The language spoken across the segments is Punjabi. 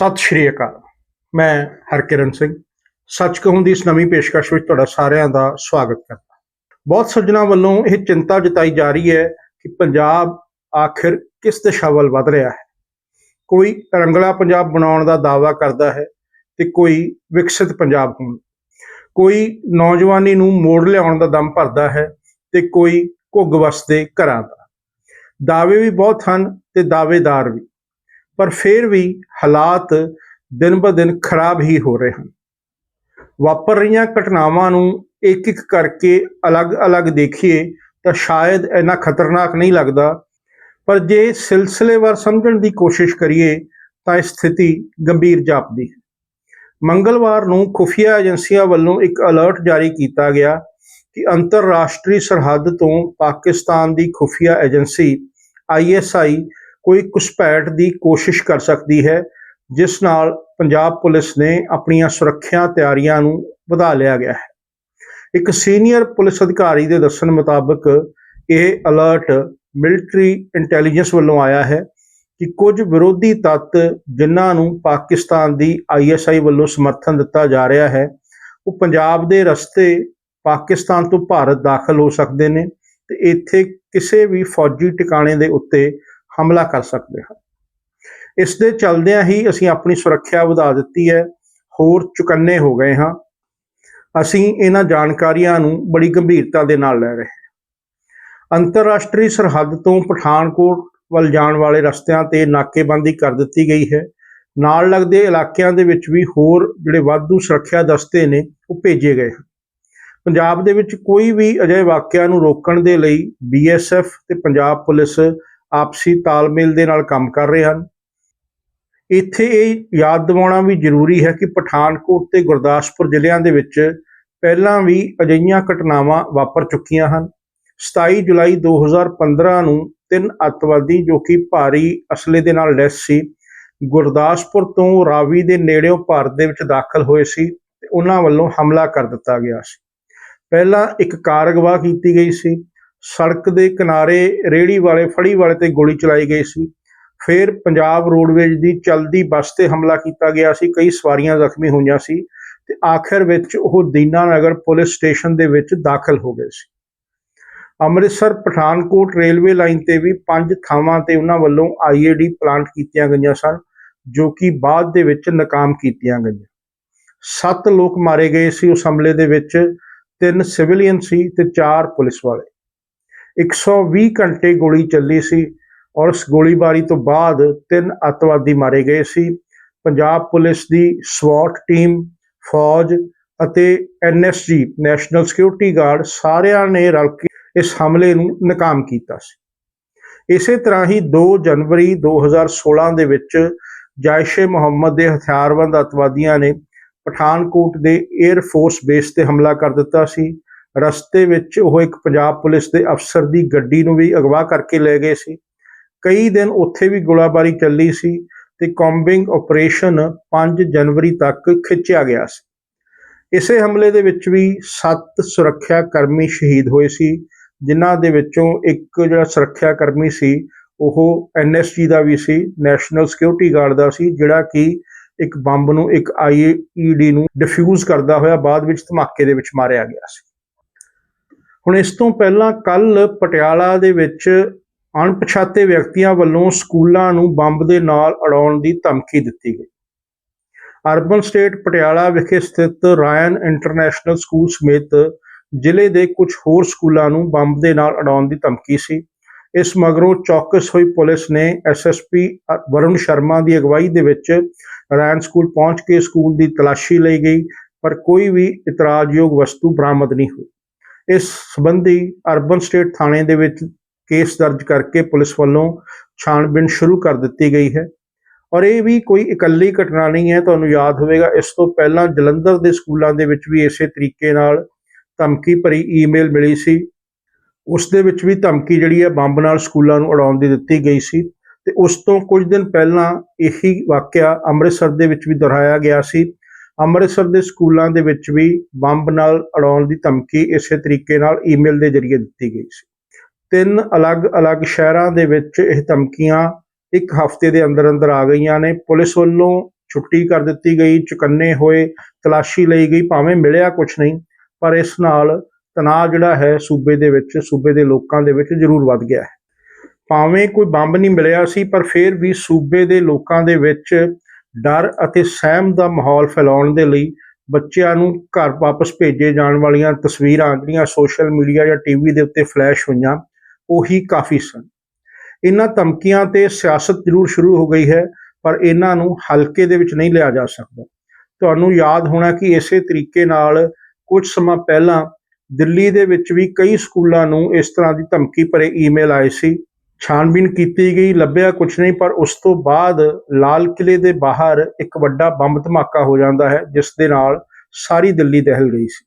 ਸਤਿ ਸ਼੍ਰੀ ਅਕਾਲ। ਮੈਂ ਹਰਕਿਰਨ ਸਿੰਘ। ਸੱਚ ਕਹੂੰ ਦੀ ਇਸ ਨਵੀਂ ਪੇਸ਼ਕਸ਼ ਵਿੱਚ ਤੁਹਾਡਾ ਸਾਰਿਆਂ ਦਾ ਸਵਾਗਤ ਕਰਦਾ ਬਹੁਤ ਸੱਜਣਾ ਵੱਲੋਂ ਇਹ ਚਿੰਤਾ ਜਤਾਈ ਜਾ ਰਹੀ ਹੈ ਕਿ ਪੰਜਾਬ ਆਖਿਰ ਕਿਸ ਦਿਸ਼ਾ ਵੱਲ ਵਧ ਰਿਹਾ ਹੈ? ਕੋਈ ਰੰਗਲਾ ਪੰਜਾਬ ਬਣਾਉਣ ਦਾ ਦਾਅਵਾ ਕਰਦਾ ਹੈ ਤੇ ਕੋਈ ਵਿਕਸਿਤ ਪੰਜਾਬ ਹੋਣ। ਕੋਈ ਨੌਜਵਾਨੀ ਨੂੰ ਮੋੜ ਲਿਆਉਣ ਦਾ ਦਮ ਭਰਦਾ ਹੈ ਤੇ ਕੋਈ ਘੁੱਗ ਵਸਦੇ ਘਰਾਂ ਦਾ। ਦਾਅਵੇ ਵੀ ਬਹੁਤ ਹਨ ਤੇ ਦਾਅਵੇਦਾਰ ਵੀ। ਪਰ ਫਿਰ ਵੀ ਹਾਲਾਤ ਦਿਨ ਬ ਦਿਨ ਖਰਾਬ ਹੀ ਹੋ ਰਹੇ ਹਨ। ਵਾਪਰ ਰਹੀਆਂ ਘਟਨਾਵਾਂ ਨੂੰ ਇੱਕ ਇੱਕ ਕਰਕੇ ਅਲੱਗ-ਅਲੱਗ ਦੇਖੀਏ ਤਾਂ ਸ਼ਾਇਦ ਇੰਨਾ ਖਤਰਨਾਕ ਨਹੀਂ ਲੱਗਦਾ, ਪਰ ਜੇ ਸਿਲਸਿਲੇਵਾਰ ਸਮਝਣ ਦੀ ਕੋਸ਼ਿਸ਼ ਕਰੀਏ ਤਾਂ ਇਹ ਸਥਿਤੀ ਗੰਭੀਰ ਜਾਪਦੀ ਹੈ। ਮੰਗਲਵਾਰ ਨੂੰ ਖੁਫੀਆ ਏਜੰਸੀਆਂ ਵੱਲੋਂ ਇੱਕ ਅਲਰਟ ਜਾਰੀ ਕੀਤਾ ਗਿਆ ਕਿ ਅੰਤਰਰਾਸ਼ਟਰੀ ਸਰਹੱਦ ਤੋਂ ਪਾਕਿਸਤਾਨ ਦੀ ਖੁਫੀਆ ਏਜੰਸੀ ਆਈਐਸਆਈ ਕੋਈ ਘੁਸਪੈਠ ਦੀ ਕੋਸ਼ਿਸ਼ ਕਰ ਸਕਦੀ ਹੈ, ਜਿਸ ਨਾਲ ਪੰਜਾਬ ਪੁਲਿਸ ਨੇ ਆਪਣੀਆਂ ਸੁਰੱਖਿਆ ਤਿਆਰੀਆਂ ਨੂੰ ਵਧਾ ਲਿਆ ਗਿਆ ਹੈ। ਇੱਕ ਸੀਨੀਅਰ ਪੁਲਿਸ ਅਧਿਕਾਰੀ ਦੇ ਦੱਸਣ ਮੁਤਾਬਕ, ਇਹ ਅਲਰਟ ਮਿਲਟਰੀ ਇੰਟੈਲੀਜੈਂਸ ਵੱਲੋਂ ਆਇਆ ਹੈ ਕਿ ਕੁਝ ਵਿਰੋਧੀ ਤੱਤ ਜਿਨ੍ਹਾਂ ਨੂੰ ਪਾਕਿਸਤਾਨ ਦੀ ਆਈਐਸਆਈ ਵੱਲੋਂ ਸਮਰਥਨ ਦਿੱਤਾ ਜਾ ਰਿਹਾ ਹੈ, ਉਹ ਪੰਜਾਬ ਦੇ ਰਸਤੇ ਪਾਕਿਸਤਾਨ ਤੋਂ ਭਾਰਤ ਦਾਖਲ ਹੋ ਸਕਦੇ ਨੇ ਤੇ ਇੱਥੇ ਕਿਸੇ ਵੀ ਫੌਜੀ ਟਿਕਾਣੇ ਦੇ ਉੱਤੇ ਹਮਲਾ ਕਰ ਸਕਦੇ ਹਾਂ ਇਸ ਦੇ ਚੱਲਦਿਆਂ ਹੀ ਅਸੀਂ ਆਪਣੀ ਸੁਰੱਖਿਆ ਵਧਾ ਦਿੱਤੀ ਹੈ। ਹੋਰ ਚੁਕੰਨੇ ਹੋ ਗਏ ਹਾਂ। ਅਸੀਂ ਇਹਨਾਂ ਜਾਣਕਾਰੀਆਂ ਨੂੰ ਬੜੀ ਗੰਭੀਰਤਾ ਦੇ ਨਾਲ ਲੈ ਰਹੇ ਹਾਂ। ਅੰਤਰਰਾਸ਼ਟਰੀ ਸਰਹੱਦ ਤੋਂ ਪਠਾਨਕੋਟ ਵੱਲ ਜਾਣ ਵਾਲੇ ਰਸਤਿਆਂ ਤੇ ਨਾਕੇਬੰਦੀ ਕਰ ਦਿੱਤੀ ਗਈ ਹੈ। ਨਾਲ ਲੱਗਦੇ ਇਲਾਕਿਆਂ ਦੇ ਵਿੱਚ ਵੀ ਹੋਰ ਜਿਹੜੇ ਵਾਧੂ ਸੁਰੱਖਿਆ ਦਸਤੇ ਨੇ, ਉਹ ਭੇਜੇ ਗਏ ਹਨ। ਪੰਜਾਬ ਦੇ ਵਿੱਚ ਕੋਈ ਵੀ ਅਜਿਹੇ ਵਾਕਿਆ ਨੂੰ ਰੋਕਣ ਦੇ ਲਈ ਬੀਐਸਐਫ ਤੇ ਪੰਜਾਬ ਪੁਲਿਸ ਆਪਸੀ ਤਾਲਮੇਲ ਦੇ ਨਾਲ ਕੰਮ ਕਰ ਰਹੇ ਹਨ। ਇੱਥੇ ਇਹ ਯਾਦ ਦਿਵਾਉਣਾ ਵੀ ਜ਼ਰੂਰੀ ਹੈ ਕਿ ਪਠਾਨਕੋਟ ਤੇ ਗੁਰਦਾਸਪੁਰ ਜ਼ਿਲ੍ਹਿਆਂ ਦੇ ਵਿੱਚ ਪਹਿਲਾਂ ਵੀ ਅਜਿਹੀਆਂ ਘਟਨਾਵਾਂ ਵਾਪਰ ਚੁੱਕੀਆਂ ਹਨ। 27 ਜੁਲਾਈ 2015 ਨੂੰ ਤਿੰਨ ਅੱਤਵਾਦੀ ਜੋ ਕਿ ਭਾਰੀ ਅਸਲੇ ਦੇ ਨਾਲ ਲੈਸ ਸੀ, ਗੁਰਦਾਸਪੁਰ ਤੋਂ ਰਾਵੀ ਦੇ ਨੇੜਿਓਂ ਭਾਰਤ ਦੇ ਵਿੱਚ ਦਾਖਲ ਹੋਏ ਸੀ ਤੇ ਉਹਨਾਂ ਵੱਲੋਂ ਹਮਲਾ ਕਰ ਦਿੱਤਾ ਗਿਆ ਸੀ। ਪਹਿਲਾਂ ਇੱਕ ਕਾਰ ਕੀਤੀ ਗਈ ਸੀ ਸੜਕ ਦੇ ਕਿਨਾਰੇ ਰੇੜੀ ਵਾਲੇ, ਫੜੀ ਵਾਲੇ ਤੇ ਗੋਲੀ ਚਲਾਈ ਗਈ ਸੀ। ਫਿਰ ਪੰਜਾਬ ਰੋਡਵੇਜ ਦੀ ਚਲਦੀ ਬੱਸ ਤੇ ਹਮਲਾ ਕੀਤਾ ਗਿਆ ਸੀ। ਕਈ ਸਵਾਰੀਆਂ ਜ਼ਖਮੀ ਹੋਈਆਂ ਸੀ ਤੇ ਆਖਿਰ ਵਿੱਚ ਉਹ ਦੀਨਾਨਗਰ ਪੁਲਿਸ ਸਟੇਸ਼ਨ ਦੇ ਵਿੱਚ ਦਾਖਲ ਹੋ ਗਏ ਸੀ। ਅੰਮ੍ਰਿਤਸਰ ਪਠਾਨਕੋਟ ਰੇਲਵੇ ਲਾਈਨ ਤੇ ਵੀ ਪੰਜ ਥਾਵਾਂ ਤੇ ਉਹਨਾਂ ਵੱਲੋਂ ਆਈਏਡੀ ਪਲਾਂਟ ਕੀਤੀਆਂ ਗਈਆਂ ਸਨ, ਜੋ ਕਿ ਬਾਅਦ ਦੇ ਵਿੱਚ ਨਾਕਾਮ ਕੀਤੀਆਂ ਗਈਆਂ। ਸੱਤ ਲੋਕ ਮਾਰੇ ਗਏ ਸੀ ਉਸ ਹਮਲੇ ਦੇ ਵਿੱਚ, ਤਿੰਨ ਸਿਵਲੀਅਨ ਸੀ ਤੇ ਚਾਰ ਪੁਲਿਸ ਵਾਲੇ। 120 ਘੰਟੇ ਗੋਲੀ ਚੱਲੀ ਸੀ ਔਰ ਉਸ ਗੋਲੀਬਾਰੀ ਤੋਂ ਬਾਅਦ ਤਿੰਨ ਅੱਤਵਾਦੀ ਮਾਰੇ ਗਏ ਸੀ। ਪੰਜਾਬ ਪੁਲਿਸ ਦੀ ਸਵਾਟ ਟੀਮ, ਫੌਜ ਅਤੇ ਐਨਐਸਜੀ ਨੈਸ਼ਨਲ ਸਿਕਿਉਰਿਟੀ ਗਾਰਡ ਸਾਰਿਆਂ ਨੇ ਰਲ ਕੇ ਇਸ ਹਮਲੇ ਨੂੰ ਨਾਕਾਮ ਕੀਤਾ ਸੀ। ਇਸੇ ਤਰ੍ਹਾਂ ਹੀ 2 ਜਨਵਰੀ 2016 ਦੇ ਵਿੱਚ ਜਾਇਸ਼ੇ ਮੁਹੰਮਦ ਦੇ ਹਥਿਆਰਬੰਦ ਅੱਤਵਾਦੀਆਂ ਨੇ ਪਠਾਨਕੋਟ ਦੇ 에ਅਰ ਫੋਰਸ ਬੇਸ ਤੇ ਹਮਲਾ ਕਰ ਦਿੱਤਾ ਸੀ। ਰਸਤੇ ਵਿੱਚ ਉਹ ਇੱਕ ਪੰਜਾਬ ਪੁਲਿਸ ਦੇ ਅਫਸਰ ਦੀ ਗੱਡੀ ਨੂੰ ਵੀ ਅਗਵਾ ਕਰਕੇ ਲੈ ਗਏ ਸੀ। ਕਈ ਦਿਨ ਉੱਥੇ ਵੀ ਗੋਲਾਬਾਰੀ ਚੱਲੀ ਸੀ ਤੇ ਕੌਂਬਿੰਗ ਆਪਰੇਸ਼ਨ 5 ਜਨਵਰੀ ਤੱਕ ਖਿੱਚਿਆ ਗਿਆ ਸੀ। ਇਸੇ ਹਮਲੇ ਦੇ ਵਿੱਚ ਵੀ 7 ਸੁਰੱਖਿਆ ਕਰਮੀ ਸ਼ਹੀਦ ਹੋਏ ਸੀ, ਜਿਨ੍ਹਾਂ ਦੇ ਵਿੱਚੋਂ ਇੱਕ ਜਿਹੜਾ ਸੁਰੱਖਿਆ ਕਰਮੀ ਸੀ, ਉਹ ਐਨਐਸਜੀ ਦਾ ਵੀ ਸੀ, ਨੈਸ਼ਨਲ ਸਿਕਿਉਰਿਟੀ ਗਾਰਡ ਦਾ ਸੀ, ਜਿਹੜਾ ਕਿ ਇੱਕ ਬੰਬ ਨੂੰ ਇੱਕ ਆਈਈਡੀ ਨੂੰ ਡਿਫਿਊਜ਼ ਕਰਦਾ ਹੋਇਆ ਬਾਅਦ ਵਿੱਚ ਧਮਾਕੇ ਦੇ ਵਿੱਚ ਮਾਰਿਆ ਗਿਆ ਸੀ। ਹੁਣ ਇਸ ਤੋਂ ਪਹਿਲਾਂ ਕੱਲ ਪਟਿਆਲਾ ਦੇ ਵਿੱਚ ਅਣਪਛਾਤੇ ਵਿਅਕਤੀਆਂ ਵੱਲੋਂ ਸਕੂਲਾਂ ਨੂੰ ਬੰਬ ਦੇ ਨਾਲ ਅੜਾਉਣ ਦੀ ਧਮਕੀ ਦਿੱਤੀ ਗਈ। ਅਰਬਨ ਸਟੇਟ ਪਟਿਆਲਾ ਵਿਖੇ ਸਥਿਤ ਰਾਇਨ ਇੰਟਰਨੈਸ਼ਨਲ ਸਕੂਲ ਸਮੇਤ ਜ਼ਿਲ੍ਹੇ ਦੇ ਕੁਝ ਹੋਰ ਸਕੂਲਾਂ ਨੂੰ ਬੰਬ ਦੇ ਨਾਲ ਅੜਾਉਣ ਦੀ ਧਮਕੀ ਸੀ। ਇਸ ਮਗਰੋਂ ਚੌਕਸ ਹੋਈ ਪੁਲਿਸ ਨੇ ਐਸਐਸਪੀ ਵਰੁਣ ਸ਼ਰਮਾ ਦੀ ਅਗਵਾਈ ਦੇ ਵਿੱਚ ਰਾਇਨ ਸਕੂਲ ਪਹੁੰਚ ਕੇ ਸਕੂਲ ਦੀ ਤਲਾਸ਼ੀ ਲਈ ਗਈ, ਪਰ ਕੋਈ ਵੀ ਇਤਰਾਜ਼ਯੋਗ ਵਸਤੂ ਬਰਾਮਦ ਨਹੀਂ ਹੋਈ। ਇਸ ਸੰਬੰਧੀ ਅਰਬਨ ਸਟੇਟ ਥਾਣੇ ਦੇ ਵਿੱਚ ਕੇਸ ਦਰਜ ਕਰਕੇ ਪੁਲਿਸ ਵੱਲੋਂ ਛਾਣਬੀਣ ਸ਼ੁਰੂ ਕਰ ਦਿੱਤੀ ਗਈ ਹੈ। ਔਰ ਇਹ ਵੀ ਕੋਈ ਇਕੱਲੀ ਘਟਨਾ ਨਹੀਂ ਹੈ, ਤੁਹਾਨੂੰ ਯਾਦ ਹੋਵੇਗਾ, ਇਸ ਤੋਂ ਪਹਿਲਾਂ ਜਲੰਧਰ ਦੇ ਸਕੂਲਾਂ ਦੇ ਵਿੱਚ ਵੀ ਇਸੇ ਤਰੀਕੇ ਨਾਲ ਧਮਕੀ ਭਰੀ ਈਮੇਲ ਮਿਲੀ ਸੀ। ਉਸ ਦੇ ਵਿੱਚ ਵੀ ਧਮਕੀ ਜਿਹੜੀ ਹੈ, ਬੰਬ ਨਾਲ ਸਕੂਲਾਂ ਨੂੰ ਉਡਾਉਣ ਦੀ ਦਿੱਤੀ ਗਈ ਸੀ। ਤੇ ਉਸ ਤੋਂ ਕੁਝ ਦਿਨ ਪਹਿਲਾਂ ਇਹੀ ਵਾਕਿਆ ਅੰਮ੍ਰਿਤਸਰ ਦੇ ਵਿੱਚ ਵੀ ਦੁਹਰਾਇਆ ਗਿਆ ਸੀ। ਅੰਮ੍ਰਿਤਸਰ ਦੇ ਸਕੂਲਾਂ ਦੇ ਵਿੱਚ ਵੀ ਬੰਬ ਨਾਲ ਅੜਾਉਣ ਦੀ ਧਮਕੀ ਇਸੇ ਤਰੀਕੇ ਨਾਲ ਈਮੇਲ ਦੇ ਜ਼ਰੀਏ ਦਿੱਤੀ ਗਈ ਸੀ। ਤਿੰਨ ਅਲੱਗ-ਅਲੱਗ ਸ਼ਹਿਰਾਂ ਦੇ ਵਿੱਚ ਇਹ ਧਮਕੀਆਂ ਇੱਕ ਹਫ਼ਤੇ ਦੇ ਅੰਦਰ ਅੰਦਰ ਆ ਗਈਆਂ ਨੇ। ਪੁਲਿਸ ਵੱਲੋਂ ਛੁੱਟੀ ਕਰ ਦਿੱਤੀ ਗਈ, ਚੁਕੰਨੇ ਹੋਏ, ਤਲਾਸ਼ੀ ਲਈ ਗਈ, ਭਾਵੇਂ ਮਿਲਿਆ ਕੁਝ ਨਹੀਂ, ਪਰ ਇਸ ਨਾਲ ਤਣਾਅ ਜਿਹੜਾ ਹੈ ਸੂਬੇ ਦੇ ਵਿੱਚ, ਸੂਬੇ ਦੇ ਲੋਕਾਂ ਦੇ ਵਿੱਚ ਜ਼ਰੂਰ ਵੱਧ ਗਿਆ ਹੈ। ਭਾਵੇਂ ਕੋਈ ਬੰਬ ਨਹੀਂ ਮਿਲਿਆ ਸੀ, ਪਰ ਫਿਰ ਵੀ ਸੂਬੇ ਦੇ ਲੋਕਾਂ ਦੇ ਵਿੱਚ ਡਰ ਅਤੇ ਸਹਿਮ ਦਾ ਮਾਹੌਲ ਫੈਲਾਉਣ ਦੇ ਲਈ ਬੱਚਿਆਂ ਨੂੰ ਘਰ ਵਾਪਸ ਭੇਜੇ ਜਾਣ ਵਾਲੀਆਂ ਤਸਵੀਰਾਂ ਜਿਹੜੀਆਂ ਸੋਸ਼ਲ ਮੀਡੀਆ ਜਾਂ ਟੀਵੀ ਦੇ ਉੱਤੇ ਫਲੈਸ਼ ਹੋਈਆਂ, ਉਹੀ ਕਾਫੀ ਸਨ। ਇਹਨਾਂ ਧਮਕੀਆਂ ਤੇ ਸਿਆਸਤ ਜ਼ਰੂਰ ਸ਼ੁਰੂ ਹੋ ਗਈ ਹੈ, ਪਰ ਇਹਨਾਂ ਨੂੰ ਹਲਕੇ ਦੇ ਵਿੱਚ ਨਹੀਂ ਲਿਆ ਜਾ ਸਕਦਾ। ਤੁਹਾਨੂੰ ਯਾਦ ਹੋਣਾ ਕਿ ਇਸੇ ਤਰੀਕੇ ਨਾਲ ਕੁਝ ਸਮਾਂ ਪਹਿਲਾਂ ਦਿੱਲੀ ਦੇ ਵਿੱਚ ਵੀ ਕਈ ਸਕੂਲਾਂ ਨੂੰ ਇਸ ਤਰ੍ਹਾਂ ਦੀ ਧਮਕੀ ਭਰੇ ਈਮੇਲ ਆਏ ਸੀ। ਛਾਣਬੀਨ ਕੀਤੀ ਗਈ, ਲੱਭਿਆ ਕੁਝ ਨਹੀਂ, ਪਰ ਉਸ ਤੋਂ ਬਾਅਦ ਲਾਲ ਕਿਲੇ ਦੇ ਬਾਹਰ ਇੱਕ ਵੱਡਾ ਬੰਬ ਧਮਾਕਾ ਹੋ ਜਾਂਦਾ ਹੈ, ਜਿਸ ਦੇ ਨਾਲ ਸਾਰੀ ਦਿੱਲੀ ਦਹਿਲ ਗਈ ਸੀ।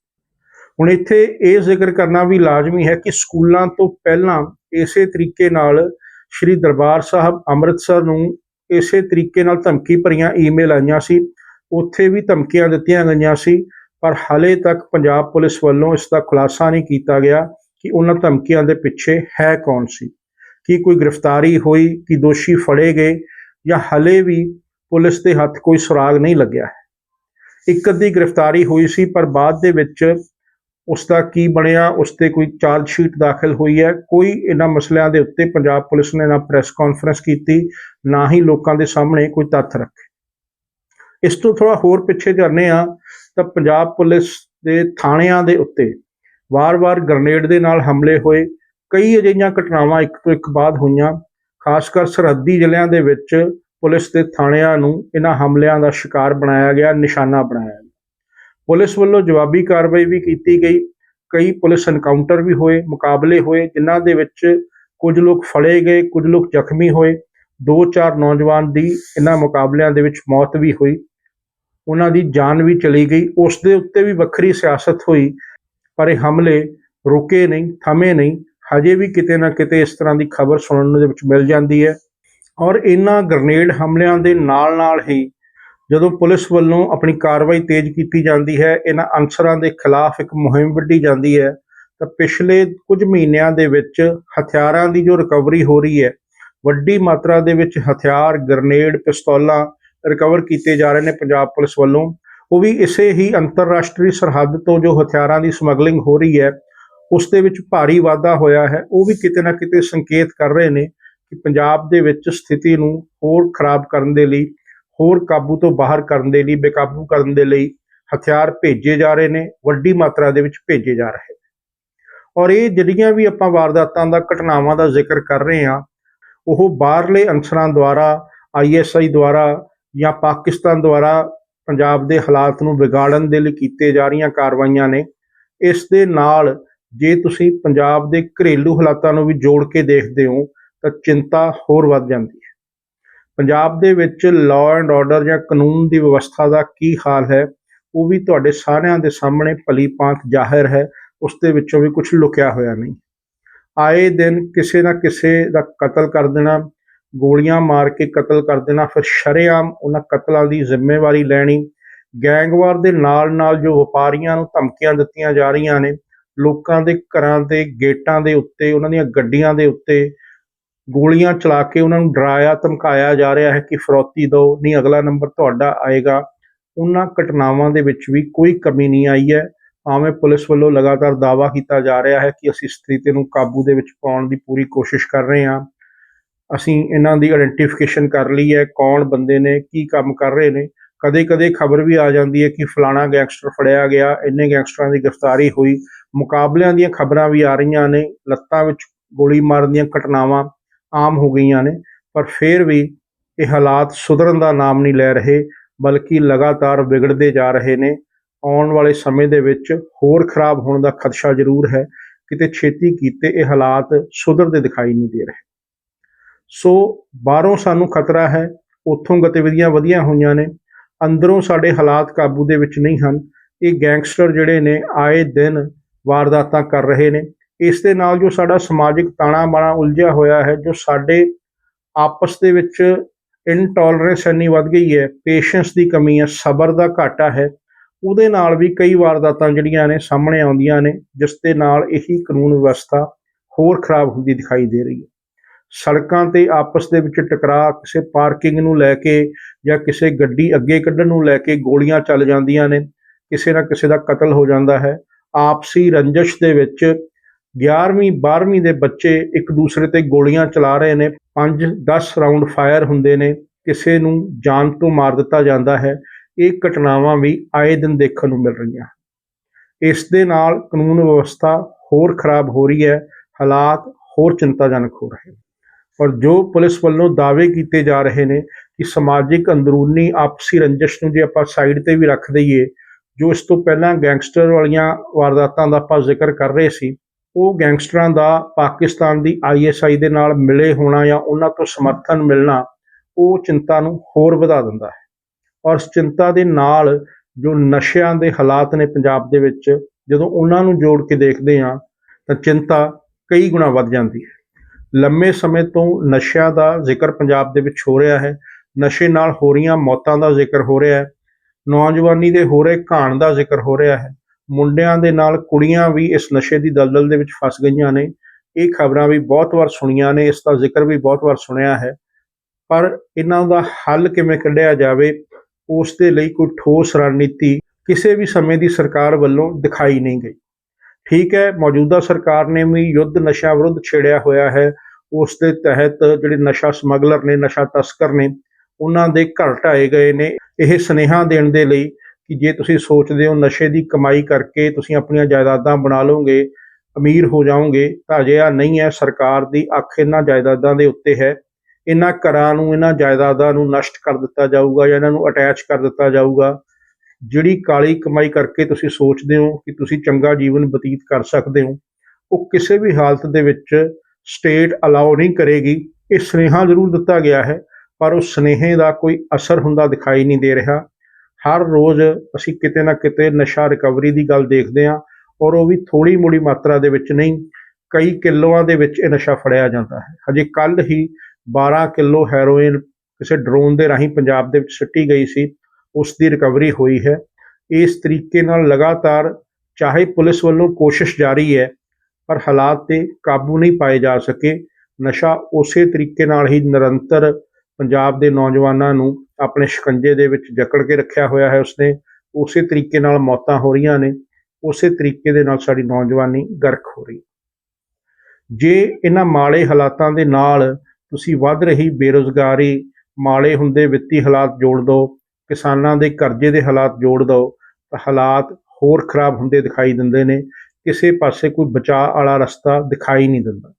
ਹੁਣ ਇੱਥੇ ਇਹ ਜ਼ਿਕਰ ਕਰਨਾ ਵੀ ਲਾਜ਼ਮੀ ਹੈ ਕਿ ਸਕੂਲਾਂ ਤੋਂ ਪਹਿਲਾਂ ਇਸੇ ਤਰੀਕੇ ਨਾਲ ਸ਼੍ਰੀ ਦਰਬਾਰ ਸਾਹਿਬ ਅੰਮ੍ਰਿਤਸਰ ਨੂੰ ਇਸੇ ਤਰੀਕੇ ਨਾਲ ਧਮਕੀ ਭਰੀਆਂ ਈਮੇਲ ਆਈਆਂ ਸੀ। ਉੱਥੇ ਵੀ ਧਮਕੀਆਂ ਦਿੱਤੀਆਂ ਗਈਆਂ ਸੀ, ਪਰ ਹਾਲੇ ਤੱਕ ਪੰਜਾਬ ਪੁਲਿਸ ਵੱਲੋਂ ਇਸ ਦਾ ਖੁਲਾਸਾ ਨਹੀਂ ਕੀਤਾ ਗਿਆ ਕਿ ਉਹਨਾਂ ਧਮਕੀਆਂ ਦੇ ਪਿੱਛੇ ਹੈ ਕੌਣ ਸੀ। ਕੀ ਕੋਈ ਗ੍ਰਿਫਤਾਰੀ ਹੋਈ, ਕਿ ਦੋਸ਼ੀ ਫੜੇ ਗਏ ਜਾਂ ਹਲੇ ਵੀ ਪੁਲਿਸ ਦੇ ਹੱਥ ਕੋਈ ਸੁਰਾਗ ਨਹੀਂ ਲੱਗਿਆ? ਹੈ ਇੱਕ ਅੱਧੀ ਗ੍ਰਿਫਤਾਰੀ ਹੋਈ ਸੀ, ਪਰ ਬਾਅਦ ਦੇ ਵਿੱਚ ਉਸ ਦਾ ਕੀ ਬਣਿਆ ਉਸ ਤੇ ਕੋਈ ਚਾਰਜ ਸ਼ੀਟ ਦਾਖਲ ਹੋਈ ਹੈ? ਕੋਈ ਇਹਨਾਂ ਮਸਲਿਆਂ ਦੇ ਉੱਤੇ ਪੰਜਾਬ ਪੁਲਿਸ ਨੇ ਨਾ ਪ੍ਰੈਸ ਕਾਨਫਰੰਸ ਕੀਤੀ, ਨਾ ਹੀ ਲੋਕਾਂ ਦੇ ਸਾਹਮਣੇ ਕੋਈ ਤੱਥ ਰੱਖੇ। ਇਸ ਤੋਂ ਥੋੜਾ ਹੋਰ ਪਿੱਛੇ ਜਾਂਦੇ ਆ ਤਾਂ ਪੰਜਾਬ ਪੁਲਿਸ ਦੇ ਥਾਣਿਆਂ ਦੇ ਉੱਤੇ ਵਾਰ-ਵਾਰ ਗ੍ਰਨੇਡ ਦੇ ਨਾਲ ਹਮਲੇ ਹੋਏ ਕਈ ਅਜਿਹੀਆਂ ਘਟਨਾਵਾਂ ਇੱਕ ਤੋਂ ਇੱਕ ਬਾਅਦ ਹੋਈਆਂ, ਖਾਸ ਕਰ ਸਰਹੱਦੀ ਜ਼ਿਲ੍ਹਿਆਂ ਦੇ ਵਿੱਚ ਪੁਲਿਸ ਦੇ ਥਾਣਿਆਂ ਨੂੰ ਇਹਨਾਂ ਹਮਲਿਆਂ ਦਾ ਸ਼ਿਕਾਰ ਬਣਾਇਆ ਗਿਆ, ਨਿਸ਼ਾਨਾ ਬਣਾਇਆ ਗਿਆ। ਪੁਲਿਸ ਵੱਲੋਂ ਜਵਾਬੀ ਕਾਰਵਾਈ ਵੀ ਕੀਤੀ ਗਈ। ਕਈ ਪੁਲਿਸ ਐਨਕਾਊਂਟਰ ਵੀ ਹੋਏ, ਮੁਕਾਬਲੇ ਹੋਏ, ਜਿਨ੍ਹਾਂ ਦੇ ਵਿੱਚ ਕੁਝ ਲੋਕ ਫੜੇ ਗਏ, ਕੁਝ ਲੋਕ ਜ਼ਖਮੀ ਹੋਏ। ਦੋ ਚਾਰ ਨੌਜਵਾਨ ਦੀ ਇਹਨਾਂ ਮੁਕਾਬਲਿਆਂ ਦੇ ਵਿੱਚ ਮੌਤ ਵੀ ਹੋਈ। ਉਹਨਾਂ ਦੀ ਜਾਨ ਵੀ ਚਲੀ ਗਈ। ਉਸ ਦੇ ਉੱਤੇ ਵੀ ਵੱਖਰੀ ਸਿਆਸਤ ਹੋਈ, ਪਰ ਇਹ ਹਮਲੇ ਰੁਕੇ ਨਹੀਂ, ਥਮੇ ਨਹੀਂ। ਹਜੇ ਵੀ ਕਿਤੇ ਨਾ ਕਿਤੇ ਇਸ ਤਰ੍ਹਾਂ ਦੀ ਖਬਰ ਸੁਣਨ ਦੇ ਵਿੱਚ ਮਿਲ ਜਾਂਦੀ ਹੈ। ਔਰ ਇਹਨਾਂ ਗ੍ਰਨੇਡ ਹਮਲਿਆਂ ਦੇ ਨਾਲ-ਨਾਲ ਹੀ ਜਦੋਂ ਪੁਲਿਸ ਵੱਲੋਂ ਆਪਣੀ ਕਾਰਵਾਈ ਤੇਜ਼ ਕੀਤੀ ਜਾਂਦੀ ਹੈ ਇਹਨਾਂ ਅਨਸਰਾਂ ਦੇ ਖਿਲਾਫ ਇੱਕ ਮੁਹਿੰਮ ਵਿੱਢੀ ਜਾਂਦੀ ਹੈ, ਤਾਂ ਪਿਛਲੇ ਕੁਝ ਮਹੀਨਿਆਂ ਦੇ ਵਿੱਚ ਹਥਿਆਰਾਂ ਦੀ ਜੋ ਰਿਕਵਰੀ ਹੋ ਰਹੀ ਹੈ, ਵੱਡੀ ਮਾਤਰਾ ਦੇ ਵਿੱਚ ਹਥਿਆਰ, ਗ੍ਰਨੇਡ, ਪਿਸਤੌਲਾਂ ਰਿਕਵਰ ਕੀਤੇ ਜਾ ਰਹੇ ਨੇ ਪੰਜਾਬ ਪੁਲਿਸ ਵੱਲੋਂ। ਉਹ ਵੀ ਇਸੇ ਹੀ ਅੰਤਰਰਾਸ਼ਟਰੀ ਸਰਹੱਦ ਤੋਂ ਜੋ ਹਥਿਆਰਾਂ ਦੀ ਸਮਗਲਿੰਗ ਹੋ ਰਹੀ ਹੈ ਉਸ ਦੇ ਵਿੱਚ ਭਾਰੀ ਵਾਧਾ ਹੋਇਆ ਹੈ। ਉਹ ਵੀ ਕਿਤੇ ਨਾ ਕਿਤੇ ਸੰਕੇਤ ਕਰ ਰਹੇ ਨੇ ਕਿ ਪੰਜਾਬ ਦੇ ਵਿੱਚ ਸਥਿਤੀ ਨੂੰ ਹੋਰ ਖਰਾਬ ਕਰਨ ਦੇ ਲਈ, ਹੋਰ ਕਾਬੂ ਤੋਂ ਬਾਹਰ ਕਰਨ ਦੇ ਲਈ, ਬੇਕਾਬੂ ਕਰਨ ਦੇ ਲਈ ਹਥਿਆਰ ਭੇਜੇ ਜਾ ਰਹੇ ਨੇ, ਵੱਡੀ ਮਾਤਰਾ ਦੇ ਵਿੱਚ ਭੇਜੇ ਜਾ ਰਹੇ ਨੇ। ਔਰ ਇਹ ਜਿਹੜੀਆਂ ਵੀ ਆਪਾਂ ਵਾਰਦਾਤਾਂ ਦਾ, ਘਟਨਾਵਾਂ ਦਾ ਜ਼ਿਕਰ ਕਰ ਰਹੇ ਹਾਂ, ਉਹ ਬਾਹਰਲੇ ਅੰਸਰਾਂ ਦੁਆਰਾ ਆਈਐਸਆਈ ਦੁਆਰਾ ਜਾਂ ਪਾਕਿਸਤਾਨ ਦੁਆਰਾ ਪੰਜਾਬ ਦੇ ਹਾਲਾਤ ਨੂੰ ਵਿਗਾੜਨ ਦੇ ਲਈ ਕੀਤੇ ਜਾ ਰਹੀਆਂ ਕਾਰਵਾਈਆਂ ਨੇ। ਇਸ ਦੇ ਨਾਲ ਜੇ ਤੁਸੀਂ ਪੰਜਾਬ ਦੇ ਘਰੇਲੂ ਹਾਲਾਤਾਂ ਨੂੰ ਵੀ ਜੋੜ ਕੇ ਦੇਖਦੇ ਹੋ, ਤਾਂ ਚਿੰਤਾ ਹੋਰ ਵੱਧ ਜਾਂਦੀ ਹੈ। ਪੰਜਾਬ ਦੇ ਵਿੱਚ ਲਾਅ ਐਂਡ ਆਰਡਰ ਜਾਂ ਕਾਨੂੰਨ ਦੀ ਵਿਵਸਥਾ ਦਾ ਕੀ ਹਾਲ ਹੈ, ਉਹ ਵੀ ਤੁਹਾਡੇ ਸਾਰਿਆਂ ਦੇ ਸਾਹਮਣੇ ਭਲੀ ਭਾਂਤ ਜ਼ਾਹਿਰ ਹੈ, ਉਸ ਦੇ ਵਿੱਚੋਂ ਵੀ ਕੁਝ ਲੁਕਿਆ ਹੋਇਆ ਨਹੀਂ। ਆਏ ਦਿਨ ਕਿਸੇ ਨਾ ਕਿਸੇ ਦਾ ਕਤਲ ਕਰ ਦੇਣਾ, ਗੋਲੀਆਂ ਮਾਰ ਕੇ ਕਤਲ ਕਰ ਦੇਣਾ, ਫਿਰ ਸ਼ਰੇਆਮ ਉਹਨਾਂ ਕਤਲਾਂ ਦੀ ਜ਼ਿੰਮੇਵਾਰੀ ਲੈਣੀ, ਗੈਂਗਵਾਰ ਦੇ ਨਾਲ-ਨਾਲ ਜੋ ਵਪਾਰੀਆਂ ਨੂੰ ਧਮਕੀਆਂ ਦਿੱਤੀਆਂ ਜਾ ਰਹੀਆਂ ਨੇ ਲੋਕਾਂ ਦੇ ਘਰਾਂ ਦੇ ਗੇਟਾਂ ਦੇ ਉੱਤੇ, ਉਹਨਾਂ ਦੀਆਂ ਗੱਡੀਆਂ ਦੇ ਉੱਤੇ ਗੋਲੀਆਂ ਚਲਾ ਕੇ ਉਹਨਾਂ ਨੂੰ ਡਰਾਇਆ, ਧਮਕਾਇਆ ਜਾ ਰਿਹਾ ਹੈ ਕਿ ਫਰੋਤੀ ਦਿਓ ਨਹੀਂ ਅਗਲਾ ਨੰਬਰ ਤੁਹਾਡਾ ਆਏਗਾ। ਉਹਨਾਂ ਘਟਨਾਵਾਂ ਦੇ ਵਿੱਚ ਵੀ ਕੋਈ ਕਮੀ ਨਹੀਂ ਆਈ ਹੈ। ਭਾਵੇਂ ਪੁਲਿਸ ਵੱਲੋਂ ਲਗਾਤਾਰ ਦਾਅਵਾ ਕੀਤਾ ਜਾ ਰਿਹਾ ਹੈ ਕਿ ਅਸੀਂ ਸਥਿਤੀ ਨੂੰ ਕਾਬੂ ਦੇ ਵਿੱਚ ਪਾਉਣ ਦੀ ਪੂਰੀ ਕੋਸ਼ਿਸ਼ ਕਰ ਰਹੇ ਹਾਂ। ਅਸੀਂ ਇਹਨਾਂ ਦੀ ਆਇਡੈਂਟੀਫਿਕੇਸ਼ਨ ਕਰ ਲਈ ਹੈ, ਕੌਣ ਬੰਦੇ ਨੇ, ਕੀ ਕੰਮ ਕਰ ਰਹੇ ਨੇ। ਕਦੇ-ਕਦੇ ਖਬਰ ਵੀ ਆ ਜਾਂਦੀ ਹੈ ਕਿ ਫਲਾਣਾ ਗੈਂਗਸਟਰ ਫੜਿਆ ਗਿਆ, ਇੰਨੇ ਗੈਂਗਸਟਰਾਂ ਦੀ ਗ੍ਰਿਫਤਾਰੀ ਹੋਈ। ਮੁਕਾਬਲਿਆਂ ਦੀਆਂ ਖਬਰਾਂ ਵੀ ਆ ਰਹੀਆਂ ਨੇ, ਲੱਤਾਂ ਵਿੱਚ ਗੋਲੀ ਮਾਰਨ ਦੀਆਂ ਘਟਨਾਵਾਂ ਆਮ ਹੋ ਗਈਆਂ ਨੇ, ਪਰ ਫਿਰ ਵੀ ਇਹ ਹਾਲਾਤ ਸੁਧਰਨ ਦਾ ਨਾਮ ਨਹੀਂ ਲੈ ਰਹੇ, ਬਲਕਿ ਲਗਾਤਾਰ ਵਿਗੜਦੇ ਜਾ ਰਹੇ ਨੇ। ਆਉਣ ਵਾਲੇ ਸਮੇਂ ਦੇ ਵਿੱਚ ਹੋਰ ਖਰਾਬ ਹੋਣ ਦਾ ਖਦਸ਼ਾ ਜ਼ਰੂਰ ਹੈ। ਕਿਤੇ ਛੇਤੀ ਕੀਤੇ ਇਹ ਹਾਲਾਤ ਸੁਧਰਦੇ ਦਿਖਾਈ ਨਹੀਂ ਦੇ ਰਹੇ। ਸੋ ਬਾਹਰੋਂ ਸਾਨੂੰ ਖਤਰਾ ਹੈ, ਉੱਥੋਂ ਗਤੀਵਿਧੀਆਂ ਵਧੀਆਂ ਹੋਈਆਂ ਨੇ, ਅੰਦਰੋਂ ਸਾਡੇ ਹਾਲਾਤ ਕਾਬੂ ਦੇ ਵਿੱਚ ਨਹੀਂ ਹਨ। ਇਹ ਗੈਂਗਸਟਰ ਜਿਹੜੇ ਨੇ, ਆਏ ਦਿਨ ਵਾਰਦਾਤਾਂ ਕਰ ਰਹੇ ਨੇ। ਇਸ ਦੇ ਨਾਲ ਜੋ ਸਾਡਾ ਸਮਾਜਿਕ ਤਾਣਾ ਬਾਣਾ ਉਲਝਿਆ ਹੋਇਆ ਹੈ, ਜੋ ਸਾਡੇ ਆਪਸ ਦੇ ਵਿੱਚ ਇਨਟੋਲਰੈਂਸ ਇੰਨੀ ਵੱਧ ਗਈ ਹੈ ਪੇਸ਼ੈਂਸ ਦੀ ਕਮੀ ਹੈ, ਸਬਰ ਦਾ ਘਾਟਾ ਹੈ, ਉਹਦੇ ਨਾਲ ਵੀ ਕਈ ਵਾਰਦਾਤਾਂ ਜਿਹੜੀਆਂ ਨੇ ਸਾਹਮਣੇ ਆਉਂਦੀਆਂ ਨੇ, ਜਿਸ ਦੇ ਨਾਲ ਇਹੀ ਕਾਨੂੰਨ ਵਿਵਸਥਾ ਹੋਰ ਖਰਾਬ ਹੁੰਦੀ ਦਿਖਾਈ ਦੇ ਰਹੀ ਹੈ। ਸੜਕਾਂ ਤੇ ਆਪਸ ਦੇ ਵਿੱਚ ਟਕਰਾਅ, ਕਿਸੇ ਪਾਰਕਿੰਗ ਨੂੰ ਲੈ ਕੇ ਜਾਂ ਕਿਸੇ ਗੱਡੀ ਅੱਗੇ ਕੱਢਣ ਨੂੰ ਲੈ ਕੇ ਗੋਲੀਆਂ ਚੱਲ ਜਾਂਦੀਆਂ ਨੇ, ਕਿਸੇ ਨਾ ਕਿਸੇ ਦਾ ਕਤਲ ਹੋ ਜਾਂਦਾ ਹੈ। ਆਪਸੀ ਰੰਜਿਸ਼ ਦੇ ਵਿੱਚ 11ਵੀਂ 12ਵੀਂ ਦੇ ਬੱਚੇ ਇੱਕ ਦੂਸਰੇ ਤੇ ਗੋਲੀਆਂ ਚਲਾ ਰਹੇ ਨੇ। 5-10 ਰਾਉਂਡ ਫਾਇਰ ਹੁੰਦੇ ਨੇ। ਕਿਸੇ ਨੂੰ ਜਾਨ ਤੋਂ ਮਾਰ ਦਿੱਤਾ ਜਾਂਦਾ ਹੈ। ਇਹ ਘਟਨਾਵਾਂ ਵੀ ਆਏ ਦਿਨ ਦੇਖਣ ਨੂੰ ਮਿਲ ਰਹੀਆਂ ਇਸ ਦੇ ਨਾਲ ਕਾਨੂੰਨ ਵਿਵਸਥਾ ਹੋਰ ਖਰਾਬ ਹੋ ਰਹੀ ਹੈ। ਹਾਲਾਤ ਹੋਰ ਚਿੰਤਾਜਨਕ ਹੋ ਰਹੇ ਨੇ। ਔਰ ਜੋ ਪੁਲਿਸ ਵੱਲੋਂ ਦਾਅਵੇ ਕੀਤੇ ਜਾ ਰਹੇ ਨੇ ਕਿ ਸਮਾਜਿਕ ਅੰਦਰੂਨੀ ਆਪਸੀ ਰੰਜਿਸ਼ ਨੂੰ ਜੇ ਆਪਾਂ ਸਾਈਡ ਤੇ ਵੀ ਰੱਖ ਦਈਏ ਜੋ ਇਸ ਤੋਂ ਪਹਿਲਾਂ ਗੈਂਗਸਟਰ ਵਾਲੀਆਂ ਵਾਰਦਾਤਾਂ ਦਾ ਆਪਾਂ ਜ਼ਿਕਰ ਕਰ ਰਹੇ ਸੀ, ਉਹ ਗੈਂਗਸਟਰਾਂ ਦਾ ਪਾਕਿਸਤਾਨ ਦੀ ਆਈਐਸਆਈ ਦੇ ਨਾਲ ਮਿਲੇ ਹੋਣਾ ਜਾਂ ਉਹਨਾਂ ਤੋਂ ਸਮਰਥਨ ਮਿਲਣਾ, ਉਹ ਚਿੰਤਾ ਨੂੰ ਹੋਰ ਵਧਾ ਦਿੰਦਾ ਹੈ। ਔਰ ਇਸ ਚਿੰਤਾ ਦੇ ਨਾਲ ਜੋ ਨਸ਼ਿਆਂ ਦੇ ਹਾਲਾਤ ਨੇ ਪੰਜਾਬ ਦੇ ਵਿੱਚ, ਜਦੋਂ ਉਹਨਾਂ ਨੂੰ ਜੋੜ ਕੇ ਦੇਖਦੇ ਹਾਂ, ਤਾਂ ਚਿੰਤਾ ਕਈ ਗੁਣਾ ਵੱਧ ਜਾਂਦੀ ਹੈ। ਲੰਮੇ ਸਮੇਂ ਤੋਂ ਨਸ਼ਿਆਂ ਦਾ ਜ਼ਿਕਰ ਪੰਜਾਬ ਦੇ ਵਿੱਚ ਹੋ ਰਿਹਾ ਹੈ, ਨਸ਼ੇ ਨਾਲ ਹੋ ਰਹੀਆਂ ਮੌਤਾਂ ਦਾ ਜ਼ਿਕਰ ਹੋ ਰਿਹਾ ਹੈ ਨੌਜਵਾਨੀ ਦੇ ਹੋ ਰਹੇ ਘਾਣ ਦਾ ਜ਼ਿਕਰ ਹੋ ਰਿਹਾ ਹੈ। ਮੁੰਡਿਆਂ ਦੇ ਨਾਲ ਕੁੜੀਆਂ ਵੀ ਇਸ ਨਸ਼ੇ ਦੀ ਦਲਦਲ ਦੇ ਵਿੱਚ ਫਸ ਗਈਆਂ ਨੇ। ਇਹ ਖਬਰਾਂ ਵੀ ਬਹੁਤ ਵਾਰ ਸੁਣੀਆਂ ਨੇ, ਇਸ ਦਾ ਜ਼ਿਕਰ ਵੀ ਬਹੁਤ ਵਾਰ ਸੁਣਿਆ ਹੈ। ਪਰ ਇਹਨਾਂ ਦਾ ਹੱਲ ਕਿਵੇਂ ਕੱਢਿਆ ਜਾਵੇ, ਉਸ ਦੇ ਲਈ ਕੋਈ ਠੋਸ ਰਣਨੀਤੀ ਕਿਸੇ ਵੀ ਸਮੇਂ ਦੀ ਸਰਕਾਰ ਵੱਲੋਂ ਦਿਖਾਈ ਨਹੀਂ ਗਈ। ਠੀਕ ਹੈ, ਮੌਜੂਦਾ ਸਰਕਾਰ ਨੇ ਵੀ ਯੁੱਧ ਨਸ਼ਾ ਵਿਰੁੱਧ ਛੇੜਿਆ ਹੋਇਆ ਹੈ। ਉਸ ਦੇ ਤਹਿਤ ਜਿਹੜੇ ਨਸ਼ਾ ਸਮਗਲਰ ਨੇ, ਨਸ਼ਾ ਤਸਕਰ ਨੇ ਉਹਨਾਂ ਦੇ ਘਰ ਢਾਏ ਗਏ ਨੇ। ਇਹ ਸੁਨੇਹਾ ਦੇਣ ਦੇ ਲਈ ਕਿ ਜੇ ਤੁਸੀਂ ਸੋਚਦੇ ਹੋ ਨਸ਼ੇ ਦੀ ਕਮਾਈ ਕਰਕੇ ਤੁਸੀਂ ਆਪਣੀਆਂ ਜਾਇਦਾਦਾਂ ਬਣਾ ਲਓਗੇ, ਅਮੀਰ ਹੋ ਜਾਓਗੇ, ਤਾਂ ਅਜਿਹਾ ਨਹੀਂ ਹੈ। ਸਰਕਾਰ ਦੀ ਅੱਖ ਇਹਨਾਂ ਜਾਇਦਾਦਾਂ ਦੇ ਉੱਤੇ ਹੈ। ਇਹਨਾਂ ਘਰਾਂ ਨੂੰ, ਇਹਨਾਂ ਜਾਇਦਾਦਾਂ ਨੂੰ ਨਸ਼ਟ ਕਰ ਦਿੱਤਾ ਜਾਊਗਾ ਜਾਂ ਇਹਨਾਂ ਨੂੰ ਅਟੈਚ ਕਰ ਦਿੱਤਾ ਜਾਊਗਾ। ਜਿਹੜੀ ਕਾਲੀ ਕਮਾਈ ਕਰਕੇ ਤੁਸੀਂ ਸੋਚਦੇ ਹੋ ਕਿ ਤੁਸੀਂ ਚੰਗਾ ਜੀਵਨ ਬਤੀਤ ਕਰ ਸਕਦੇ ਹੋ, ਉਹ ਕਿਸੇ ਵੀ ਹਾਲਤ ਦੇ ਵਿੱਚ ਸਟੇਟ ਅਲਾਉ ਨਹੀਂ ਕਰੇਗੀ। ਇਹ ਸੁਨੇਹਾ ਜ਼ਰੂਰ ਦਿੱਤਾ ਗਿਆ ਹੈ। ਪਰ ਉਸ ਸੁਨੇਹੇ ਦਾ ਕੋਈ ਅਸਰ ਹੁੰਦਾ ਦਿਖਾਈ ਨਹੀਂ ਦੇ ਰਿਹਾ। ਹਰ ਰੋਜ਼ ਅਸੀਂ ਕਿਤੇ ਨਾ ਕਿਤੇ ਨਸ਼ਾ ਰਿਕਵਰੀ ਦੀ ਗੱਲ ਦੇਖਦੇ ਹਾਂ ਔਰ ਉਹ ਵੀ ਥੋੜੀ ਮੋੜੀ ਮਾਤਰਾ ਦੇ ਵਿੱਚ ਨਹੀਂ, ਕਈ ਕਿਲੋਆਂ ਦੇ ਵਿੱਚ ਇਹ ਨਸ਼ਾ ਫੜਿਆ ਜਾਂਦਾ ਹੈ। ਹਜੇ ਕੱਲ ਹੀ 12 ਕਿਲੋ ਹੈਰੋਇਨ ਕਿਸੇ ਡਰੋਨ ਦੇ ਰਾਹੀਂ ਪੰਜਾਬ ਦੇ ਵਿੱਚ ਸਿੱਟੀ ਗਈ ਸੀ, ਉਸ ਦੀ ਰਿਕਵਰੀ ਹੋਈ ਹੈ। ਇਸ ਤਰੀਕੇ ਨਾਲ ਲਗਾਤਾਰ ਚਾਹੇ ਪੁਲਿਸ ਵੱਲੋਂ ਕੋਸ਼ਿਸ਼ ਜਾਰੀ ਹੈ, ਪਰ ਹਾਲਾਤ ਤੇ ਕਾਬੂ ਨਹੀਂ ਪਾਏ ਜਾ ਸਕੇ। ਨਸ਼ਾ ਉਸੇ ਤਰੀਕੇ ਨਾਲ ਹੀ ਨਿਰੰਤਰ ਪੰਜਾਬ ਦੇ ਨੌਜਵਾਨਾਂ ਨੂੰ ਆਪਣੇ ਸ਼ਿਕੰਜੇ ਦੇ ਵਿੱਚ ਜਕੜ ਕੇ ਰੱਖਿਆ ਹੋਇਆ ਹੈ ਉਸਨੇ, ਉਸੇ ਤਰੀਕੇ ਨਾਲ ਮੌਤਾਂ ਹੋ ਰਹੀਆਂ ਨੇ, ਉਸੇ ਤਰੀਕੇ ਦੇ ਨਾਲ ਸਾਡੀ ਨੌਜਵਾਨੀ ਗਰਕ ਹੋ ਰਹੀ ਜੇ ਇਹਨਾਂ ਮਾੜੇ ਹਾਲਾਤਾਂ ਦੇ ਨਾਲ ਤੁਸੀਂ ਵੱਧ ਰਹੀ ਬੇਰੁਜ਼ਗਾਰੀ, ਮਾੜੇ ਹੁੰਦੇ ਵਿੱਤੀ ਹਾਲਾਤ ਜੋੜ ਦਿਓ ਕਿਸਾਨਾਂ ਦੇ ਕਰਜ਼ੇ ਦੇ ਹਾਲਾਤ ਜੋੜ ਦਿਓ ਤਾਂ ਹਾਲਾਤ ਹੋਰ ਖਰਾਬ ਹੁੰਦੇ ਦਿਖਾਈ ਦਿੰਦੇ ਨੇ, ਕਿਸੇ ਪਾਸੇ ਕੋਈ ਬਚਾਅ ਵਾਲਾ ਰਸਤਾ ਦਿਖਾਈ ਨਹੀਂ ਦਿੰਦਾ।